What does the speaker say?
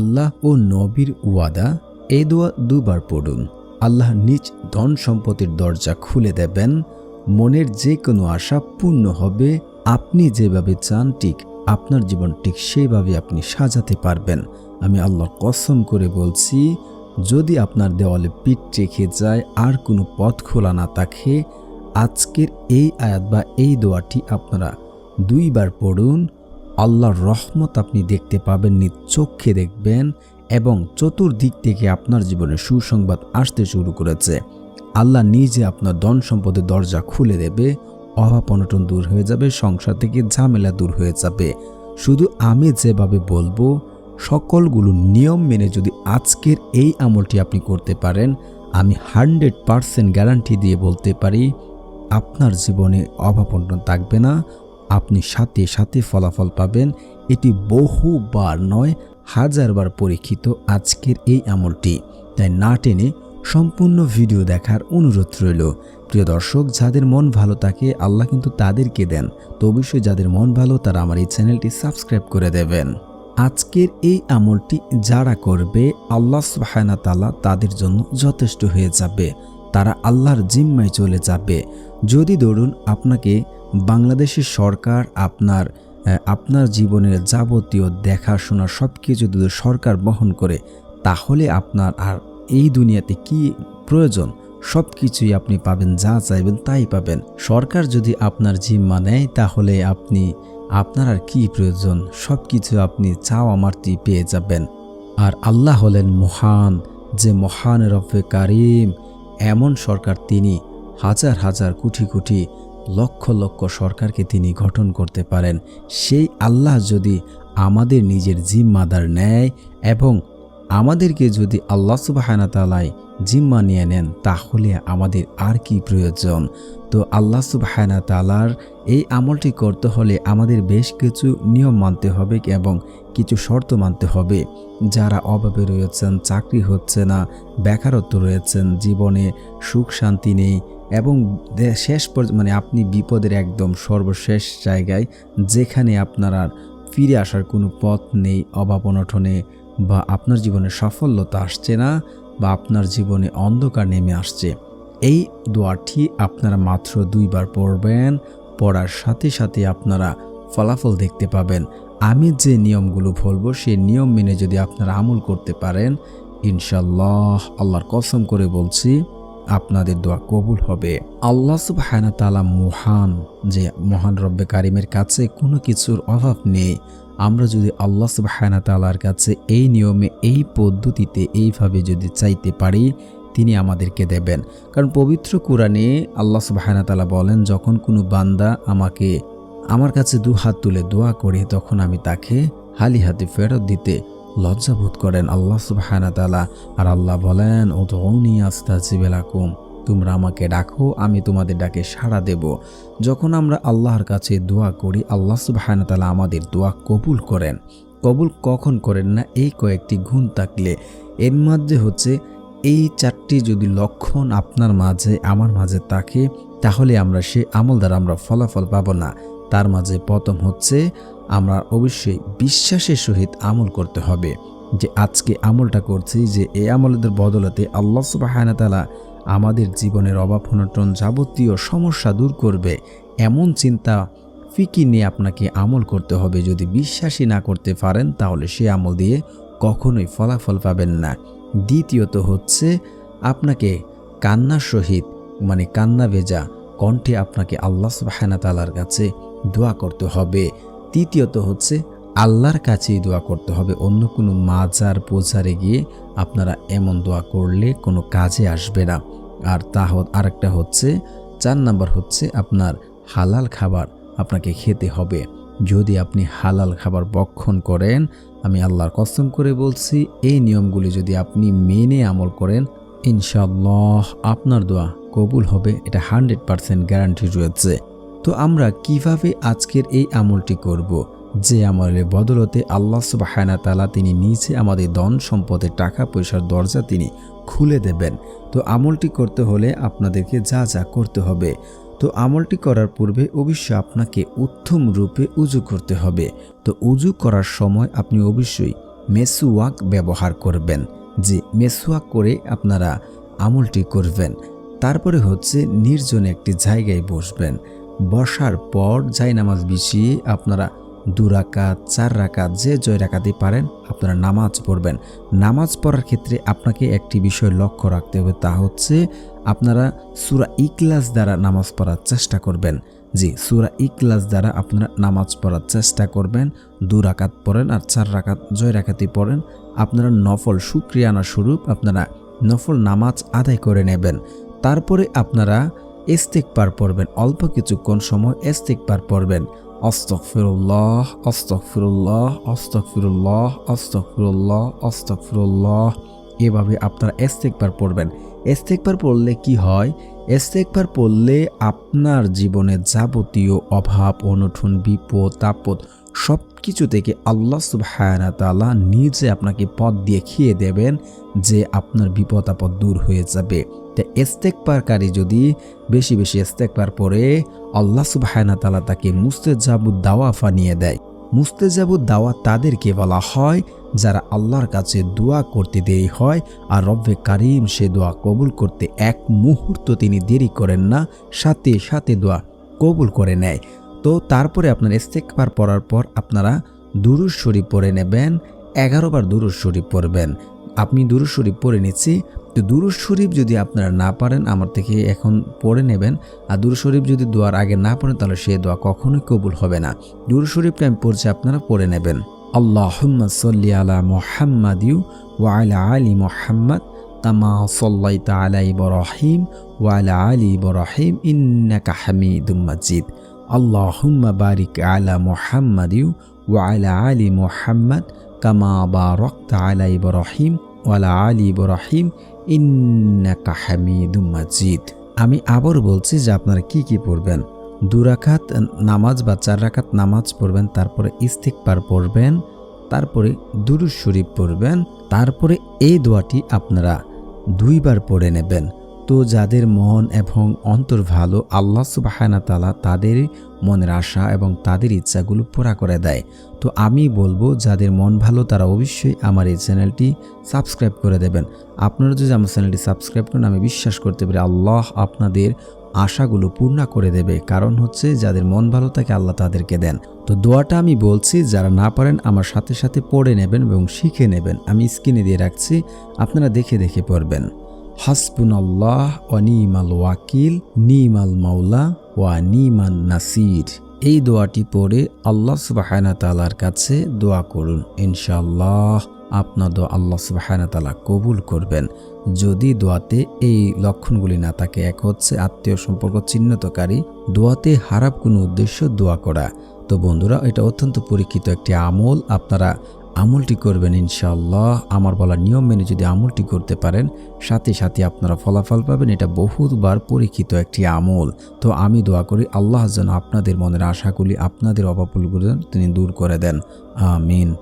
আল্লাহ ও নবীর ওয়াদা এই দোয়া দুবার পড়ুন। আল্লাহ নিজ ধন সম্পত্তির দরজা খুলে দেবেন। মনের যে কোনো আশা পূর্ণ হবে। আপনি যেভাবে চান, ঠিক আপনার জীবন ঠিক সেইভাবে আপনি সাজাতে পারবেন। আমি আল্লাহর কসম করে বলছি, যদি আপনার দেওয়ালে পিঠ রেখে যায়, আর কোনো পথ খোলা না থাকে, আজকের এই আয়াত বা এই দোয়াটি আপনারা দুইবার পড়ুন। আল্লাহর রহমত আপনি দেখতে পাবেন, নিজ চোখে দেখবেন এবং চতুর্দিক থেকে আপনার জীবনে সুসংবাদ আসতে শুরু করেছে। আল্লাহ নিজে আপনার ধন সম্পদের দরজা খুলে দেবে, অভাব অনটন দূর হয়ে যাবে, সংসার থেকে ঝামেলা দূর হয়ে যাবে। শুধু আমি যেভাবে বলব, সকলগুলো নিয়ম মেনে যদি আজকের এই আমলটি আপনি করতে পারেন, আমি হান্ড্রেড পারসেন্ট গ্যারান্টি দিয়ে বলতে পারি, আপনার জীবনে অভাব অনটন থাকবে না আপনি সাথে সাথে ফলাফল পাবেন। এটি বহুবার নয়, হাজারবার পরীক্ষিত আজকের এই আমলটি। তাই না টেনে সম্পূর্ণ ভিডিও দেখার অনুরোধ রইল। প্রিয় দর্শক, যাদের মন ভালো থাকে, আল্লাহ কিন্তু তাদেরকে দেন। তো অবশ্যই যাদের মন ভালো, তারা আমার এই চ্যানেলটি সাবস্ক্রাইব করে দেবেন। আজকের এই আমলটি যারা করবে, আল্লাহ সুবাহানা তালা তাদের জন্য যথেষ্ট হয়ে যাবে। তারা আল্লাহর জিম্মায় চলে যাবে। যদি ধরুন আপনাকে বাংলাদেশের সরকার আপনার আপনার জীবনের যাবতীয় দেখাশোনা সব কিছু যদি সরকার বহন করে, তাহলে আপনার আর এই দুনিয়াতে কি প্রয়োজন? সব কিছুই আপনি পাবেন, যা চাইবেন তাই পাবেন। সরকার যদি আপনার জিম্মা নেয়, তাহলে আপনি, আপনার আর কি প্রয়োজন? সব কিছু আপনি চাওয়া মারতি পেয়ে যাবেন। আর আল্লাহ হলেন মহান, যে মহান রফে কারিম। এমন সরকার তিনি, হাজার হাজার কোটি কোটি লক্ষ লক্ষ সরকারকে তিনি গঠন করতে পারেন। সেই আল্লাহ যদি আমাদের নিজের জিম্মাদার নেয় এবং আমাদেরকে যদি আল্লাহ সুবাহানা তালায় জিম্মা নিয়ে নেন, তাহলে আমাদের আর কি প্রয়োজন? তো আল্লাহ সুবাহানা তালার এই আমলটি করতে হলে আমাদের বেশ কিছু নিয়ম মানতে হবে এবং কিছু শর্ত মানতে হবে। যারা অভাবে রয়েছেন, চাকরি হচ্ছে না, বেকারত্ব রয়েছেন, জীবনে সুখ শান্তি নেই এবং শেষ মানে আপনি বিপদের একদম সর্বশেষ জায়গায় যেখানে আপনার আর ফিরে আসার কোনো পথ নেই, অভাব অনটনে বা আপনার জীবনে সাফল্যতা আসছে না বা আপনার জীবনে অন্ধকার নেমে আসছে। এই দোয়াটি আপনারা মাত্র দুইবার পড়বেন, পড়ার সাথে সাথে আপনারা ফলাফল দেখতে পাবেন। আমি যে নিয়মগুলো বলব সেই নিয়ম মেনে যদি আপনারা আমল করতে পারেন ইনশাল্লাহ আল্লাহর কসম করে বলছি আপনাদের দোয়া কবুল হবে। আল্লাহ সুবাহানা মহান, যে মহান রব্বে কারিমের কাছে কোনো কিছুর অভাব নেই। আমরা যদি আল্লাহ সুবাহানা তালার কাছে এই নিয়মে, এই পদ্ধতিতে, এইভাবে যদি চাইতে পারি, তিনি আমাদেরকে দেবেন। কারণ পবিত্র কোরআনে আল্লাহ সুবাহানা তালা বলেন, যখন কোনো বান্দা আমাকে, আমার কাছে দু হাত তুলে দোয়া করে, তখন আমি তাকে হালি হাতে ফেরত দিতে লজ্জাবোধ করেন আল্লাহ সুবাহানা তালা আর আল্লাহ বলেন ও তো আস্তা জিবেলাকুম তোমরা আমাকে ডাকো, আমি তোমাদের ডাকে সাড়া দেব। যখন আমরা আল্লাহর কাছে দোয়া করি, আল্লাহ সুবাহানা তালা আমাদের দোয়া কবুল করেন। কবুল কখন করেন না? এই কয়েকটি গুণ থাকলে। এর মধ্যে হচ্ছে, এই চারটি যদি লক্ষণ আপনার মাঝে, আমার মাঝে থাকে, তাহলে আমরা সে আমল দ্বারা আমরা ফলাফল পাব না। তার মাঝে প্রথম হচ্ছে আমরা অবশ্যই বিশ্বাসের সহিত আমল করতে হবে যে আজকে আমলটা করছি যে এই আমলদের বদলতে আল্লাহ সুবাহানাতালা আমাদের জীবনের অভাব, অনটন যাবতীয় সমস্যা দূর করবে। এমন চিন্তা, ফিকি নিয়ে আপনাকে আমল করতে হবে। যদি বিশ্বাসী না করতে পারেন, তাহলে সে আমল দিয়ে কখনোই ফলাফল পাবেন না। দ্বিতীয়ত হচ্ছে আপনাকে কান্নার সহিত মানে কান্না ভেজা কণ্ঠে আপনাকে আল্লাহ সুবাহানা কাছে দোয়া করতে হবে। তৃতীয়ত হচ্ছে, আল্লাহর কাছেই দোয়া করতে হবে। অন্য কোনো মাজার পোজারে গিয়ে আপনারা এমন দোয়া করলে কোনো কাজে আসবে না। আর তা আরেকটা হচ্ছে, চার নাম্বার হচ্ছে আপনার হালাল খাবার আপনাকে খেতে হবে। যদি আপনি হালাল খাবার বক্ষণ করেন, আমি আল্লাহর কসম করে বলছি, এই নিয়মগুলি যদি আপনি মেনে আমল করেন ইনশাল্লাহ আপনার দোয়া কবুল হবে। এটা হান্ড্রেড পারসেন্ট গ্যারান্টি রয়েছে। তো আমরা কীভাবে আজকের এই আমলটি করব। যে আমলের বদলতে আল্লাহ সুবাহানা তালা তিনি নিজে আমাদের ধন সম্পদের টাকা পয়সার দরজা তিনি খুলে দেবেন। তো আমলটি করতে হলে আপনাদেরকে যা যা করতে হবে। তো আমলটি করার পূর্বে অবশ্যই আপনাকে উত্তম রূপে উজু করতে হবে। তো উজু করার সময় আপনি অবশ্যই মেসুয়াক ব্যবহার করবেন। যে মেসুয়াক করে আপনারা আমলটি করবেন। তারপরে হচ্ছে নির্জনে একটি জায়গায় বসবেন। বসার পর যাই নামাজ বিছিয়ে আপনারা দু রাকাত, চার রাকাত, যে জয় রাকাতে পারেন, আপনারা নামাজ পড়বেন। নামাজ পড়ার ক্ষেত্রে আপনাকে একটি বিষয় লক্ষ্য রাখতে হবে, তা হচ্ছে আপনারা সুরা ইকলাস দ্বারা নামাজ পড়ার চেষ্টা করবেন। জি, সুরা ইকলাস দ্বারা আপনারা নামাজ পড়ার চেষ্টা করবেন। দু রাকাত পড়েন আর চার রাকাত জয় রাকাতি পড়েন। আপনারা নফল সুক্রিয়ানা স্বরূপ আপনারা নফল নামাজ আদায় করে নেবেন। তারপরে আপনারা ইস্তেকবার পড়বেন। অল্প কিছুক্ষণ সময় এস্তেক পার পড়বেন। অস্তক ফিরুল্লাহ অস্তক ফিরুল্লাহ অস্তক ফিরুল্লাহ অস্তক ফিরুল্লাহ অস্তক ফিরুল্লাহ এভাবে আপনারা এস্তেকবার পড়বেন। এস্তেকবার পড়লে কি হয়? এস্তেকবার পড়লে আপনার জীবনে যাবতীয় অভাব অনুঠন বিপদ তাপদ সব কিছু থেকে আল্লাহ সুবহানা নিজে আপনাকে পথ দেখিয়ে দেবেন যে আপনার বিপদ আপদ দূর হয়ে যাবে। তা ইস্তেকবারকারী যদি বেশি বেশি ইস্তেকবার পরে আল্লাহ সুবহানা তাকে মুস্তেজাবুদ দাওয়া ফানিয়ে দেয়। মুস্তেজাবুদ দাওয়া তাদেরকে বলা হয়, যারা আল্লাহর কাছে দোয়া করতে দেরি হয় আর রব্বে কারিম সে দোয়া কবুল করতে এক মুহূর্ত তিনি দেরি করেন না, সাথে সাথে দোয়া কবুল করে নেয়। তো তারপরে আপনার ইস্তেকবার পড়ার পর আপনারা দুরুজ শরীফ পড়ে নেবেন এগারো বার দুরুজ শরীফ পড়বেন। আপনি দুরুজ শরীফ পড়ে নিচ্ছি। তো দুরুজ শরীফ যদি আপনারা না পারেন, আমার থেকে এখন পড়ে নেবেন। আর দুরুজ শরীফ যদি দোয়ার আগে না পড়েন, তাহলে সে দোয়া কখনোই কবুল হবে না। দুরুজ শরীফটা আমি পড়ছি, আপনারা পড়ে নেবেন। আল্লাহুম্মা সাল্লি আলা মুহাম্মাদিউ ওয়া আলা আলি মুহাম্মাদ কামা সাল্লাইতা আলা ইব্রাহিম ওয়া আলী আলি ইব্রাহিম ইন্নাকা হামিদুম মাজিদ। আল্লাহুম্মা বারিক আলা মুহাম্মাদিউ ওয়া আলা আলি মুহাম্মাদ কামা বারাকতা আলা ইব্রাহিম ওয়া আলা ইব্রাহিম ইন্নাকা হামিদুম আমি আবার বলছি যে আপনারা কি কি পড়বেন? দুরাকাত নামাজ বা চার রাকাত নামাজ পড়বেন, তারপরে ইস্তিকবার পড়বেন, তারপরে দুরুজ শরীফ পড়বেন, তারপরে এই দোয়াটি আপনারা দুইবার পড়ে নেবেন। যাদের মন এবং অন্তর ভালো, আল্লাহ সুবাহানা তালা তাদের মনের আশা এবং তাদের ইচ্ছাগুলো পুরা করে দেয়। তো আমি বলব, যাদের মন ভালো, তারা অবশ্যই আমার এই চ্যানেলটি সাবস্ক্রাইব করে দেবেন। আপনারা যদি আমার চ্যানেলটি সাবস্ক্রাইব করেন, আমি বিশ্বাস করতে পারি আল্লাহ আপনাদের আশাগুলো পূর্ণ করে দেবে। কারণ হচ্ছে, যাদের মন ভালো থাকে আল্লাহ তাদেরকে দেন। তো দোয়াটা আমি বলছি, যারা না পারেন, আমার সাথে সাথে পড়ে নেবেন এবং শিখে নেবেন। আমি স্ক্রিনে দিয়ে রাখছি, আপনারা দেখে দেখে পড়বেন। হাসবুন আল্লাহ ও নিমাল ওয়াকিল, নিমাল মাওলা ওয়া নিমান নাসির। এই দোয়াটি পড়ে আল্লাহ সুবাহানা তালার কাছে দোয়া করুন। ইনশাল্লাহ আপনার দোয়া আল্লাহ সুবাহানা তালা কবুল করবেন। যদি দোয়াতে এই লক্ষণগুলি না থাকে, এক হচ্ছে আত্মীয় সম্পর্ক চিহ্নিতকারী, দোয়াতে হারাপ কোনো উদ্দেশ্য দোয়া করা। তো বন্ধুরা, এটা অত্যন্ত পরীক্ষিত একটি আমল। আপনারা আমলটি করবেন ইনশাআল্লাহ। আমার বলা নিয়ম মেনে যদি আমলটি করতে পারেন, সাথে সাথে আপনারা ফলাফল পাবেন। এটা বহুতবার পরীক্ষিত একটি আমল। তো আমি দোয়া করি, আল্লাহ যেন আপনাদের মনের আশাগুলি আপনাদের অভাবগুলো তিনি দূর করে দেন। আমিন।